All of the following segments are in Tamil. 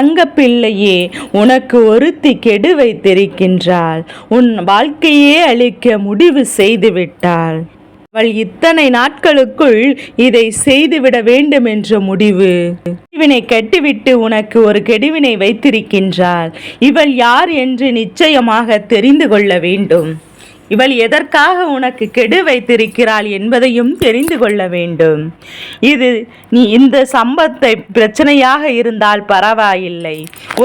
தங்கப்பிள்ளையே உனக்கு ஒருத்தி கெடு வைத்திருக்கின்றாள். உன் வாழ்க்கையே அழிக்க முடிவு செய்துவிட்டாள். அவள் இத்தனை நாட்களுக்குள் இதை செய்துவிட வேண்டும் என்ற முடிவு. கெடுவினை கட்டிவிட்டு உனக்கு ஒரு கெடுவினை வைத்திருக்கின்றாள். இவள் யார் என்று நிச்சயமாக தெரிந்து கொள்ள வேண்டும். இவள் எதற்காக உனக்கு கெடு வைத்திருக்கிறாள் என்பதையும் தெரிந்து கொள்ள வேண்டும். இது நீ இந்த சம்பத்தை பிரச்சனையாக இருந்தால் பரவாயில்லை.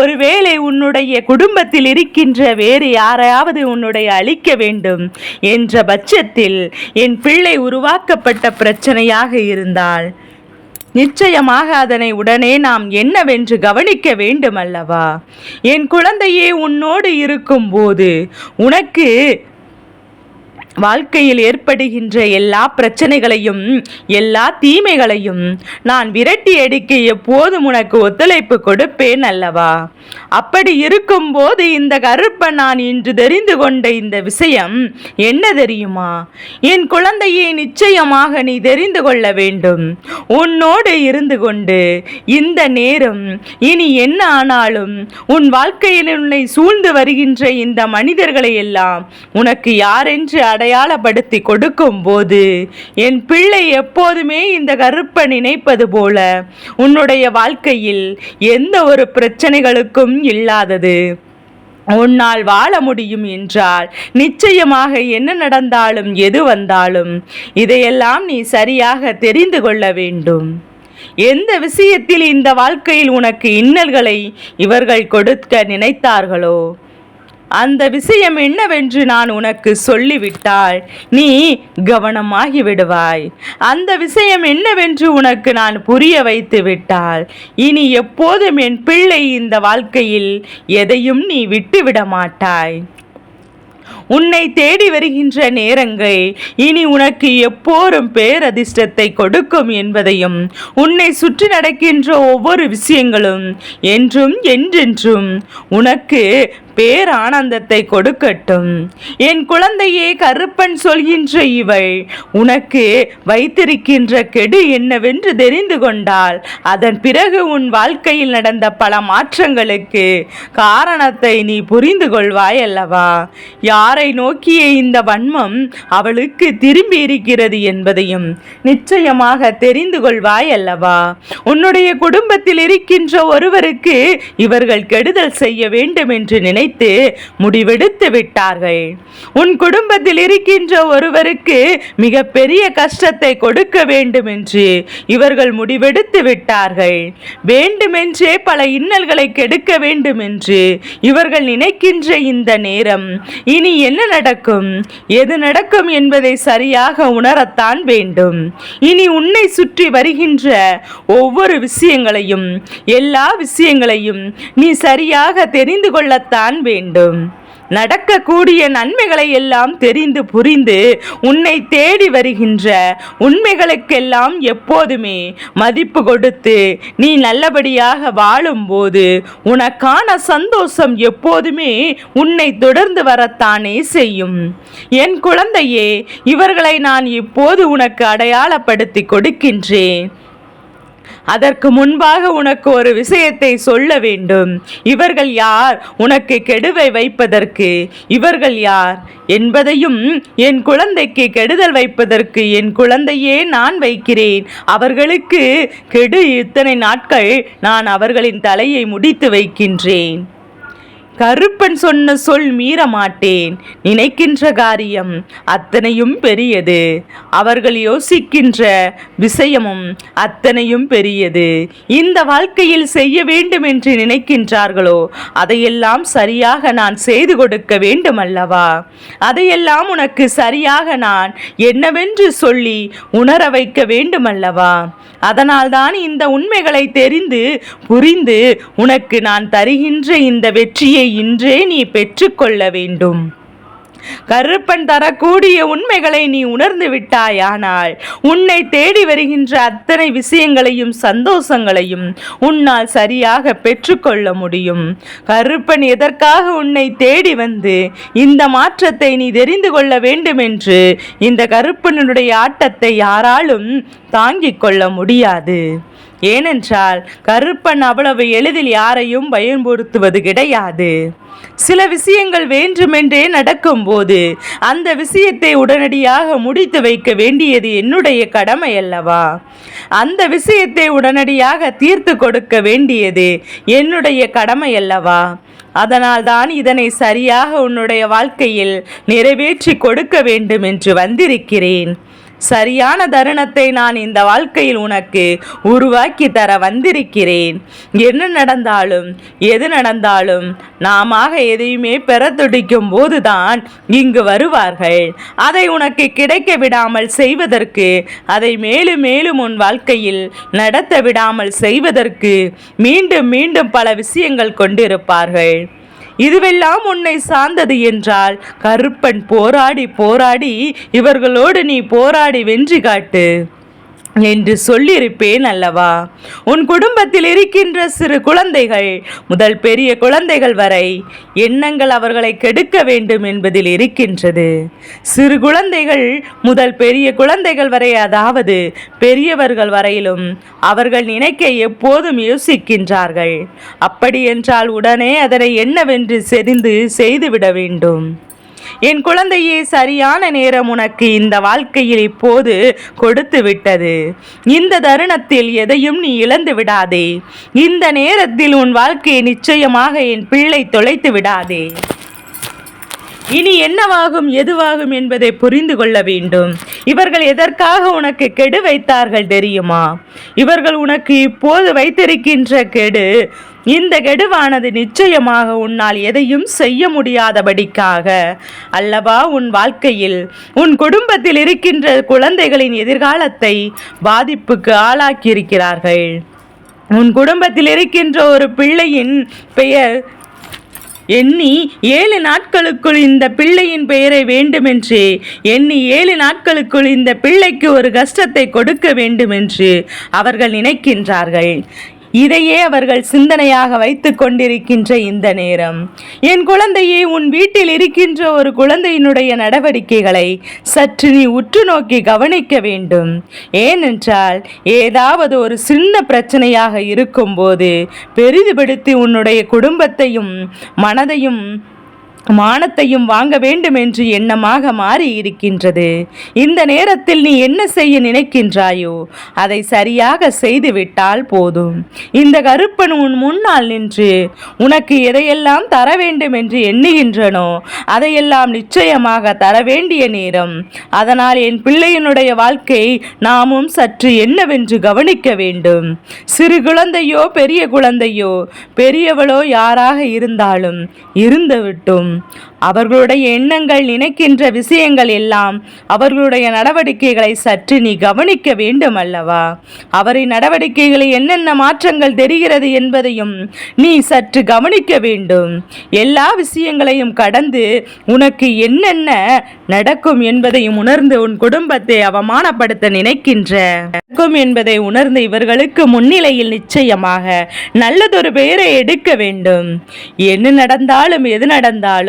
ஒருவேளை உன்னுடைய குடும்பத்தில் இருக்கின்ற வேறு யாரையாவது உன்னுடைய அழிக்க வேண்டும் என்ற பட்சத்தில் என் பிள்ளை உருவாக்கப்பட்ட பிரச்சனையாக இருந்தால் நிச்சயமாக அதனை உடனே நாம் என்னவென்று கவனிக்க வேண்டும் அல்லவா என் குழந்தையே உன்னோடு இருக்கும்போது உனக்கு வாழ்க்கையில் ஏற்படுகின்ற எல்லா பிரச்சனைகளையும் எல்லா தீமைகளையும் நான் விரட்டி அடிக்க எப்போதும் உனக்கு ஒத்துழைப்பு கொடுப்பேன் அல்லவா? அப்படி இருக்கும்போது இந்த கருப்பன் நான் இன்று தெரிந்து கொண்ட இந்த விஷயம் என்ன தெரியுமா? என் குழந்தையை நிச்சயமாக நீ தெரிந்து கொள்ள வேண்டும். உன்னோடு இருந்து கொண்டு இந்த நேரம் இனி என்ன ஆனாலும் உன் வாழ்க்கையில் உன்னை சூழ்ந்து வருகின்ற இந்த மனிதர்களை எல்லாம் உனக்கு யாரென்று அடையாளப்படுத்தி கொடுக்கும் போது என் பிள்ளை எப்போதுமே இந்த கருப்பை நினைப்பது போல உன்னுடைய வாழ்க்கையில் எந்த ஒரு பிரச்சனைகளுக்கும் இல்லாதது. உன்னால் வாழ முடியும் என்றால் நிச்சயமாக என்ன நடந்தாலும் எது வந்தாலும் இதையெல்லாம் நீ சரியாக தெரிந்து கொள்ள வேண்டும். எந்த விஷயத்தில் இந்த வாழ்க்கையில் உனக்கு இன்னல்களை இவர்கள் கொடுக்க நினைத்தார்களோ அந்த விஷயம் என்னவென்று நான் உனக்கு சொல்லிவிட்டால் நீ கவனமாகி விடுவாய். அந்த விஷயம் என்னவென்று உனக்கு நான் புரிய வைத்து விட்டால் இனி எப்போதும் என் பிள்ளை இந்த வாழ்க்கையில் எதையும் நீ விட்டுவிட மாட்டாய். உன்னை தேடி வருகின்ற நேரங்கள். இனி உனக்கு எப்போதும் பேரதிர்ஷ்டத்தை கொடுக்கும் என்பதையும் உன்னை சுற்றி நடக்கின்ற ஒவ்வொரு விஷயங்களும் என்றும் என்றென்றும் உனக்கு பேரானந்தத்தை கொடுக்கட்டும். என் குழந்தையே கருப்பன் சொல்கின்ற இவள் உனக்கு வைத்திருக்கின்ற கெடு என்னவென்று தெரிந்து கொண்டால் அதன் பிறகு உன் வாழ்க்கையில் நடந்த பல மாற்றங்களுக்கு காரணத்தை நீ புரிந்து கொள்வாய் அல்லவா நோக்கிய இந்த வன்மம் அவளுக்கு திரும்பி இருக்கிறது என்பதையும் நிச்சயமாக தெரிந்து கொள்வாய் அல்லவா உன்னுடைய குடும்பத்தில் இருக்கின்ற ஒருவருக்கு இவர்கள் கெடுதல் செய்ய வேண்டும் என்று நினைத்து முடிவெடுத்து விட்டார்கள். உன் குடும்பத்தில் இருக்கின்ற ஒருவருக்கு மிக பெரிய கஷ்டத்தை கொடுக்க வேண்டும் என்று இவர்கள் முடிவெடுத்து விட்டார்கள். வேண்டுமென்றே பல இன்னல்களை கெடுக்க வேண்டும் என்று இவர்கள் நினைக்கின்ற இந்த நேரம் இனி என்ன நடக்கும்? எது நடக்கும் என்பதை சரியாக உணரத்தான் வேண்டும். இனி உன்னை சுற்றி வருகின்ற ஒவ்வொரு விஷயங்களையும் எல்லா விஷயங்களையும் நீ சரியாக தெரிந்து கொள்ளத்தான் வேண்டும். நடக்கக்கூடிய நன்மைகளை எல்லாம் தெரிந்து புரிந்து உன்னை தேடி வருகின்ற உண்மைகளுக்கெல்லாம் எப்போதுமே மதிப்பு கொடுத்து நீ நல்லபடியாக வாழும்போது உனக்கான சந்தோஷம் எப்போதுமே உன்னை தொடர்ந்து வரத்தானே செய்யும். என் குழந்தையே இவர்களை நான் இப்போது உனக்கு அடையாளப்படுத்தி கொடுக்கின்றேன். அதற்கு முன்பாக உனக்கு ஒரு விஷயத்தை சொல்ல வேண்டும். இவர்கள் யார்? உனக்கு கெடுவை வைப்பதற்கு. இவர்கள் யார்? என்பதையும் என் குழந்தைக்கு கெடுதல் வைப்பதற்கு என் குழந்தையே நான் வைக்கிறேன். அவர்களுக்கு கெடு இத்தனை நாட்கள் நான் அவர்களின் தலையை முடித்து வைக்கின்றேன். கருப்பன் சொன்ன சொல் மீற மாட்டேன் நினைக்கின்ற காரியம் அத்தனையும் பெரியது. அவர்கள் யோசிக்கின்ற விஷயமும் அத்தனையும் பெரியது. இந்த வாழ்க்கையில் செய்ய வேண்டும் என்று நினைக்கின்றார்களோ அதையெல்லாம் சரியாக நான் செய்து கொடுக்க வேண்டும் அல்லவா அதையெல்லாம் உனக்கு சரியாக நான் என்னவென்று சொல்லி உணர வைக்க வேண்டும் அல்லவா அதனால்தான் இந்த உண்மைகளை தெரிந்து புரிந்து உனக்கு நான் தருகின்ற இந்த வெற்றியை இன்றே நீ பெற்றுக்கொள்ள வேண்டும். கருப்பன் தரக்கூடிய உண்மைகளை நீ உணர்ந்து விட்டாயானால் உன்னை தேடி வருகின்ற அத்தனை விஷயங்களையும் சந்தோஷங்களையும் உன்னால் சரியாக பெற்றுக்கொள்ள முடியும். கருப்பன் எதற்காக உன்னை தேடி வந்து இந்த மாற்றத்தை நீ தெரிந்து கொள்ள வேண்டும் என்று இந்த கருப்பனுடைய ஆட்டத்தை யாராலும் தாங்கிக் கொள்ள முடியாது. ஏனென்றால் கருப்பன் அவ்வளவு எளிதில் யாரையும் பயன்படுத்துவது கிடையாது. சில விஷயங்கள் வேண்டுமென்றே நடக்கும்போது அந்த விஷயத்தை உடனடியாக முடித்து வைக்க வேண்டியது என்னுடைய கடமை அல்லவா? அந்த விஷயத்தை உடனடியாக தீர்த்து கொடுக்க வேண்டியது என்னுடைய கடமை அல்லவா? அதனால்தான் இதனை சரியாக உன்னுடைய வாழ்க்கையில் நிறைவேற்றி கொடுக்க வேண்டும் என்று வந்திருக்கிறேன். சரியான தருணத்தை நான் இந்த வாழ்க்கையில் உனக்கு உருவாக்கி தர வந்திருக்கிறேன். என்ன நடந்தாலும் எது நடந்தாலும் நாம எதையுமே பெற துடிக்கும் போதுதான் இங்கு வருவார்கள். அதை உனக்கு கிடைக்க விடாமல் செய்வதற்கு அதை மேலும் மேலும் உன் வாழ்க்கையில் நடத்த விடாமல் செய்வதற்கு மீண்டும் மீண்டும் பல விஷயங்கள் கொண்டிருப்பார்கள். இதுவெல்லாம் உன்னை சார்ந்தது என்றால் கருப்பன் போராடி போராடி இவர்களோடு நீ போராடி வென்று காட்டு. என்று சொல்லியிருப்பேன் அல்லவா? உன் குடும்பத்தில் இருக்கின்ற சிறு குழந்தைகள் முதல் பெரிய குழந்தைகள் வரை எண்ணங்கள் அவர்களை கெடுக்க வேண்டும் என்பதில் இருக்கின்றது. சிறு குழந்தைகள் முதல் பெரிய குழந்தைகள் வரை அதாவது பெரியவர்கள் வரையிலும் அவர்கள் நினைக்க எப்போதும் யோசிக்கின்றார்கள். அப்படி என்றால் உடனே அதனை என்னவென்று செறிந்து செய்துவிட வேண்டும். என் குழந்தையே சரியான நேரம் உனக்கு இந்த வாழ்க்கையில் இப்போது கொடுத்து விட்டது. இந்த தருணத்தில் எதையும் நீ இழந்து விடாதே. இந்த நேரத்தில் உன் வாழ்க்கையை நிச்சயமாக என் பிள்ளை தொலைத்து விடாதே. இனி என்னவாகும் எதுவாகும் என்பதை புரிந்து கொள்ள வேண்டும். இவர்கள் எதற்காக உனக்கு கெடு வைத்தார்கள் தெரியுமா? இவர்கள் உனக்கு இப்போது வைத்திருக்கின்ற கெடு இந்த கெடுவானது நிச்சயமாக உன்னால் எதையும் செய்ய முடியாதபடிக்காக. அல்லவா உன் வாழ்க்கையில் உன் குடும்பத்தில் இருக்கின்ற குழந்தைகளின் எதிர்காலத்தை பாதிப்புக்கு ஆளாக்கியிருக்கிறார்கள். உன் குடும்பத்தில் இருக்கின்ற ஒரு பிள்ளையின் பெயர் எண்ணி ஏழு நாட்களுக்குள் இந்த பிள்ளையின் பெயரை வேண்டுமென்று எண்ணி ஏழு நாட்களுக்குள் இந்த பிள்ளைக்கு ஒரு கஷ்டத்தை கொடுக்க வேண்டுமென்று அவர்கள் நினைக்கின்றார்கள். இதையே அவர்கள் சிந்தனையாக வைத்து கொண்டிருக்கின்ற இந்த நேரம். என் குழந்தையே உன் வீட்டில் இருக்கின்ற ஒரு குழந்தையினுடைய நடவடிக்கைகளை சற்று நீ உற்று நோக்கி கவனிக்க வேண்டும். ஏனென்றால் ஏதாவது ஒரு சின்ன பிரச்சனையாக இருக்கும்போது பெரிதுபடுத்தி உன்னுடைய குடும்பத்தையும் மனதையும் மானத்தையும் வாங்க வேண்டும் என்று எண்ணமாக மாறி இருக்கின்றது இந்த நேரத்தில் நீ என்ன செய்ய நினைக்கின்றாயோ அதை சரியாக செய்துவிட்டால் போதும். இந்த கருப்பன் உன் முன்னால் நின்று உனக்கு எதையெல்லாம் தர வேண்டும் என்று எண்ணுகின்றனோ அதையெல்லாம் நிச்சயமாக தர வேண்டிய நேரம். அதனால் என் பிள்ளையினுடைய வாழ்க்கை நாமும் சற்று என்னவென்று கவனிக்க வேண்டும். சிறு குழந்தையோ பெரிய குழந்தையோ பெரியவளோ யாராக இருந்தாலும் இருந்து விட்டும் அவர்களுடைய எண்ணங்கள் நினைக்கின்ற விஷயங்கள் எல்லாம் அவர்களுடைய நடவடிக்கைகளை சற்று நீ கவனிக்க வேண்டும் அல்லவா அவரின் நடவடிக்கைகளில் என்னென்ன மாற்றங்கள் தெரிகிறது என்பதையும் நீ சற்று கவனிக்க வேண்டும். எல்லா விஷயங்களையும் கடந்து உனக்கு என்னென்ன நடக்கும் என்பதையும் உணர்ந்து உன் குடும்பத்தை அவமானப்படுத்த நினைக்கின்ற நடக்கும் என்பதை உணர்ந்து இவர்களுக்கு முன்னிலையில் நிச்சயமாக நல்லதொரு பெயரை எடுக்க வேண்டும். என்ன நடந்தாலும் எது நடந்தாலும்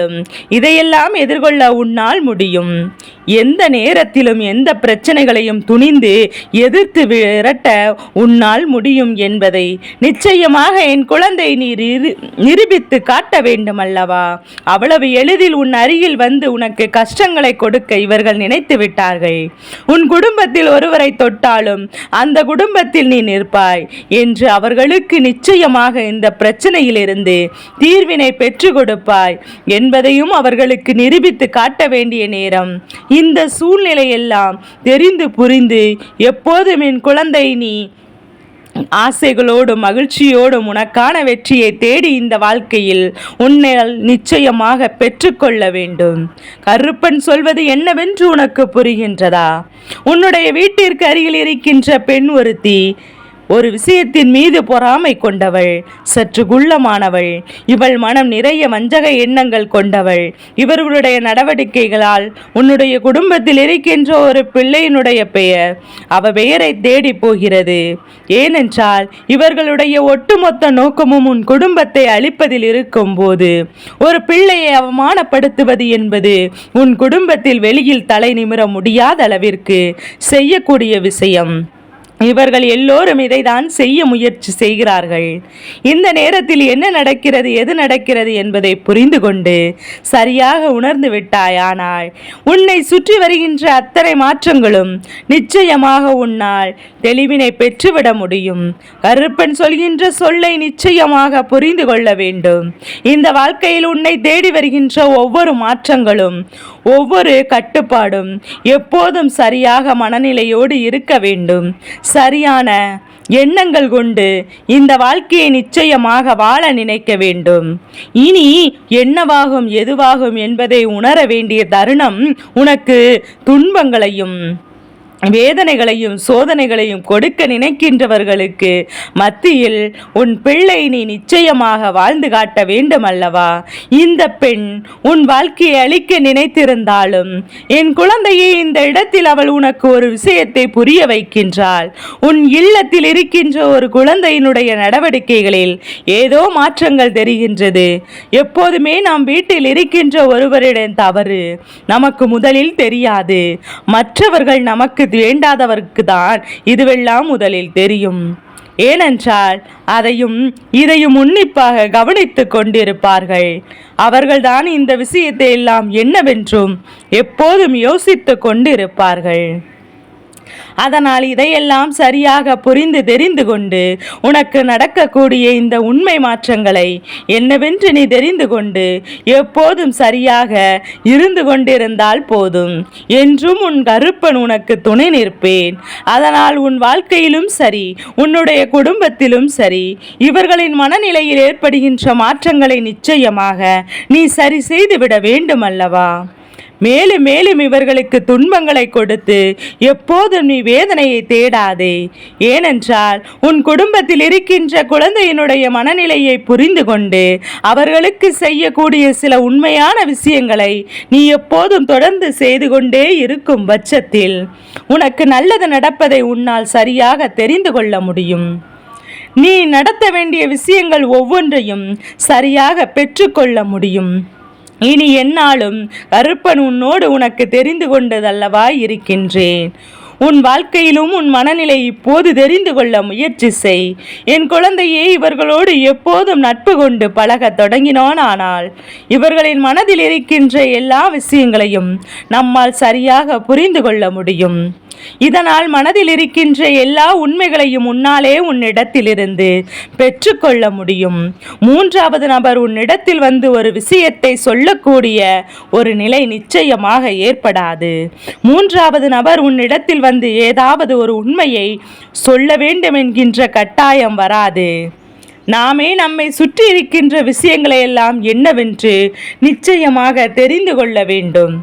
இதையெல்லாம் எதிர்கொள்ள உன்னால் முடியும். எந்த நேரத்திலும் எந்த பிரச்சனைகளையும் துணிந்து எதிர்த்து விரட்ட உன்னால் முடியும் என்பதை நிச்சயமாக என் குழந்தை நீ நிரூபித்து காட்ட வேண்டும் அல்லவா அவ்வளவு எளிதில் உன் அருகில் வந்து உனக்கு கஷ்டங்களை கொடுக்க இவர்கள் நினைத்து விட்டார்கள். உன் குடும்பத்தில் ஒருவரை தொட்டாலும் அந்த குடும்பத்தில் நீ நிற்பாய் என்று அவர்களுக்கு நிச்சயமாக இந்த பிரச்சனையிலிருந்து தீர்வினை பெற்று கொடுப்பாய் என்பதையும் அவர்களுக்கு நிரூபித்து காட்ட வேண்டிய நேரம். இந்த சூழ்நிலையெல்லாம் தெரிந்து புரிந்து எப்போதும் என் குழந்தை நீ ஆசைகளோடும் மகிழ்ச்சியோடும் உனக்கான வெற்றியை தேடி இந்த வாழ்க்கையில் உன்னால் நிச்சயமாக பெற்றுக்கொள்ள வேண்டும். கருப்பன் சொல்வது என்னவென்று உனக்கு புரிகின்றதா? உன்னுடைய வீட்டிற்கு அருகில் இருக்கின்ற பெண் ஒருத்தி ஒரு விஷயத்தின் மீது பொறாமை கொண்டவள் சற்று குள்ளமானவள். இவள் மனம் நிறைய வஞ்சக எண்ணங்கள் கொண்டவள். இவர்களுடைய நடவடிக்கைகளால் உன்னுடைய குடும்பத்தில் இருக்கின்ற ஒரு பிள்ளையினுடைய பெயர் அவ பெயரை தேடி போகிறது. ஏனென்றால் இவர்களுடைய ஒட்டுமொத்த நோக்கமும் உன் குடும்பத்தை அழிப்பதில் இருக்கும் போது ஒரு பிள்ளையை அவமானப்படுத்துவது என்பது உன் குடும்பத்தில் வெளியில் தலை நிமிர முடியாத அளவிற்கு செய்யக்கூடிய விஷயம். இவர்கள் எல்லோரும் இதைதான் செய்ய முயற்சி செய்கிறார்கள். இந்த நேரத்தில் என்ன நடக்கிறது எது நடக்கிறது என்பதை புரிந்து கொண்டு சரியாக உணர்ந்து விட்டாயானால் உன்னை சுற்றி வருகின்ற அத்தனை மாற்றங்களும் நிச்சயமாக உன்னால் தெளிவினை பெற்றுவிட முடியும். கருப்பன் சொல்கின்ற சொல்லை நிச்சயமாக புரிந்து கொள்ள வேண்டும். இந்த வாழ்க்கையில் உன்னை தேடி வருகின்ற ஒவ்வொரு மாற்றங்களும் ஒவ்வொரு கட்டுப்பாடும் எப்போதும் சரியாக மனநிலையோடு இருக்க வேண்டும். சரியான எண்ணங்கள் கொண்டு இந்த வாழ்க்கையை நிச்சயமாக வாழ நினைக்க வேண்டும். இனி என்னவாகும் எதுவாகும் என்பதை உணர வேண்டிய தருணம் உனக்கு துன்பங்களையும் வேதனைகளையும் சோதனைகளையும் கொடுக்க நினைக்கின்றவர்களுக்கு மத்தியில் உன் பிள்ளை நீ நிச்சயமாக வாழ்ந்து காட்ட வேண்டும் அல்லவா இந்த பெண் உன் வாழ்க்கையை அழிக்க நினைத்திருந்தாலும் என் குழந்தையை இந்த இடத்தில் அவள் உனக்கு ஒரு விஷயத்தை புரிய வைக்கின்றாள். உன் இல்லத்தில் இருக்கின்ற ஒரு குழந்தையினுடைய நடவடிக்கைகளில் ஏதோ மாற்றங்கள் தெரிகின்றது. எப்போதுமே நாம் வீட்டில் இருக்கின்ற ஒருவரிடம் தவறு நமக்கு முதலில் தெரியாது. மற்றவர்கள் நமக்கு வேண்டாதவருக்கு தான் இதுவெல்லாம் முதலில் தெரியும். ஏனென்றால் அதையும் இதையும் உன்னிப்பாக கவனித்து கொண்டிருப்பார்கள். அவர்கள்தான் இந்த விஷயத்தை எல்லாம் என்னவென்றும் எப்போதும் யோசித்து கொண்டிருப்பார்கள். அதனால் இதையெல்லாம் சரியாக புரிந்து தெரிந்து கொண்டு உனக்கு நடக்கக்கூடிய இந்த உண்மை மாற்றங்களை என்னவென்று நீ தெரிந்து கொண்டு எப்போதும் சரியாக இருந்து கொண்டிருந்தால் போதும் என்றும் உன் கருப்பன் உனக்கு துணை நிற்பேன். அதனால் உன் வாழ்க்கையிலும் சரி உன்னுடைய குடும்பத்திலும் சரி இவர்களின் மனநிலையில் ஏற்படுகின்ற மாற்றங்களை நிச்சயமாக நீ சரி செய்துவிட வேண்டும் அல்லவா மேலும் மேலும் இவர்களுக்கு துன்பங்களை கொடுத்து எப்போதும் நீ வேதனையை தேடாதே. ஏனென்றால் உன் குடும்பத்தில் இருக்கின்ற குழந்தையினுடைய மனநிலையை புரிந்து கொண்டு அவர்களுக்கு செய்யக்கூடிய சில உண்மையான விஷயங்களை நீ எப்போதும் தொடர்ந்து செய்து கொண்டே இருக்கும் பட்சத்தில் உனக்கு நல்லது நடப்பதை உன்னால் சரியாக தெரிந்து கொள்ள முடியும். நீ நடத்த வேண்டிய விஷயங்கள் ஒவ்வொன்றையும் சரியாக பெற்றுக்கொள்ள முடியும். இனி என்னாலும் கருப்பன் உன்னோடு உனக்கு தெரிந்து கொண்டதல்லவா இருக்கின்றேன். உன் வாழ்க்கையிலும் உன் மனநிலை இப்போது தெரிந்து கொள்ள முயற்சி செய். என் குழந்தையே இவர்களோடு எப்போதும் நட்பு கொண்டு பழகத் தொடங்கினோனானால் இவர்களின் மனதில் இருக்கின்ற எல்லா விஷயங்களையும் நம்மால் சரியாக புரிந்து கொள்ள முடியும். இதனால் மனதில் இருக்கின்ற எல்லா உண்மைகளையும் உன்னாலே உன்னிடத்திலிருந்து பெற்றுக்கொள்ள முடியும். மூன்றாவது நபர் உன்னிடத்தில் வந்து ஒரு விஷயத்தை சொல்லக்கூடிய ஒரு நிலை நிச்சயமாக ஏற்படாது. மூன்றாவது நபர் உன்னிடத்தில் வந்து ஏதாவது ஒரு உண்மையை சொல்ல வேண்டும் என்கின்ற கட்டாயம் வராது. நாமே நம்மை சுற்றி இருக்கின்ற விஷயங்களை எல்லாம் என்னவென்று நிச்சயமாக தெரிந்து கொள்ள வேண்டும்.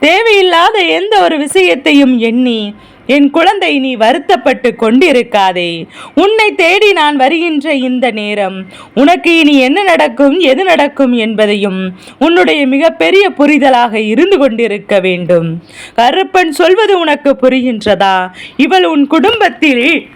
தேவையில்லாத எந்த ஒரு விஷயத்தையும் எண்ணி என் குழந்தை நீ வருத்தப்பட்டு கொண்டிருக்காதே. உன்னை தேடி நான் வருகின்ற இந்த நேரம் உனக்கு இனி என்ன நடக்கும் எது நடக்கும் என்பதையும் உன்னுடைய மிகப்பெரிய புரிதலாக இருந்து கொண்டிருக்க வேண்டும். கருப்பன் சொல்வது உனக்கு புரிகின்றதா? இவள் உன் குடும்பத்தில்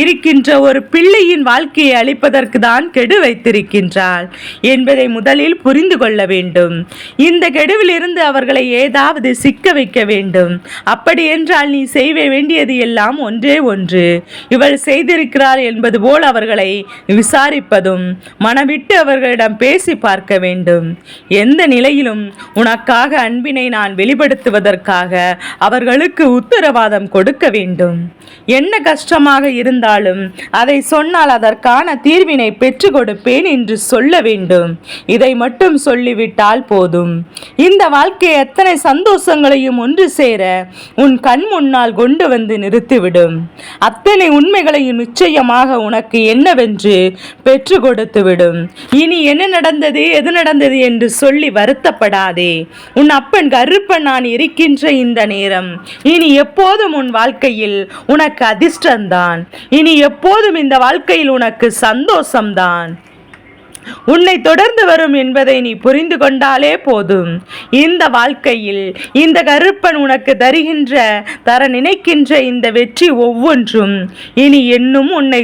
இருக்கின்ற ஒரு பிள்ளையின் வாழ்க்கையை அளிப்பதற்கு தான் கெடு வைத்திருக்கின்றாள் என்பதை முதலில் புரிந்து கொள்ள வேண்டும். இந்த கெடுவிலிருந்து அவர்களை ஏதாவது சிக்க வைக்க வேண்டும். அப்படி என்றால் நீ செய்ய வேண்டியது எல்லாம் ஒன்றே ஒன்று. இவள் செய்திருக்கிறாள் என்பது போல் அவர்களை விசாரிப்பதும் மனவிட்டு அவர்களிடம் பேசி பார்க்க வேண்டும். எந்த நிலையிலும் உனக்காக அன்பினை நான் வெளிப்படுத்துவதற்காக அவர்களுக்கு உத்தரவாதம் கொடுக்க வேண்டும். என்ன கஷ்டமாக இருந்த இருந்தாலும் அதை சொன்னால் அதற்கான தீர்வினை பெற்று கொடுப்பேன் என்று சொல்ல வேண்டும். இதை மட்டும் சொல்லிவிட்டால் போதும். இந்த வாழ்க்கை எத்தனை சந்தோஷங்களையும் ஒன்று சேர உன் கண் முன்னால் கொண்டு வந்து நிறுத்திவிடும். அத்தனை உண்மைகளையும் நிச்சயமாக உனக்கு என்னவென்று பெற்று கொடுத்துவிடும் இனி என்ன நடந்தது எது நடந்தது என்று சொல்லி வருத்தப்படாதே. உன் அப்பன் கருப்பன் நான் இருக்கின்ற இந்த நேரம் இனி எப்போதும் உன் வாழ்க்கையில் உனக்கு அதிர்ஷ்டம்தான் இனி எப்போதும் இந்த வாழ்க்கையில் உனக்கு சந்தோஷம்தான். உன்னை தொடர்ந்து வரும் என்பதை நீ புரிந்து கொண்டாலே போதும். இந்த வாழ்க்கையில் இந்த கருப்பன் உனக்கு தருகின்ற தர நினைக்கின்ற இந்த வெற்றி ஒவ்வொன்றும். இனி என்னும் உன்னை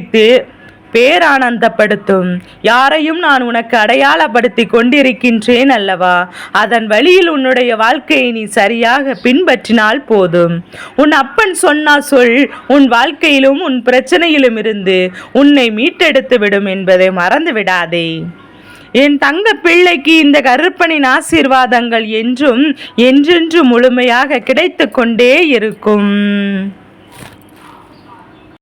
பேரானந்தப்படுத்தும். யாரையும் நான் உனக்கு அடையாளப்படுத்தி கொண்டிருக்கின்றேன் அல்லவா? அதன் வழியில் உன்னுடைய வாழ்க்கையை நீ சரியாக பின்பற்றினால் போதும். உன் அப்பன் சொன்னா சொல் உன் வாழ்க்கையிலும் உன் பிரச்சனையிலும் இருந்து உன்னை மீட்டெடுத்து விடும் என்பதை மறந்து விடாதே. என் தங்க பிள்ளைக்கு இந்த கருப்பனின் ஆசீர்வாதங்கள் என்றும் என்றென்று முழுமையாக கிடைத்து கொண்டே இருக்கும்.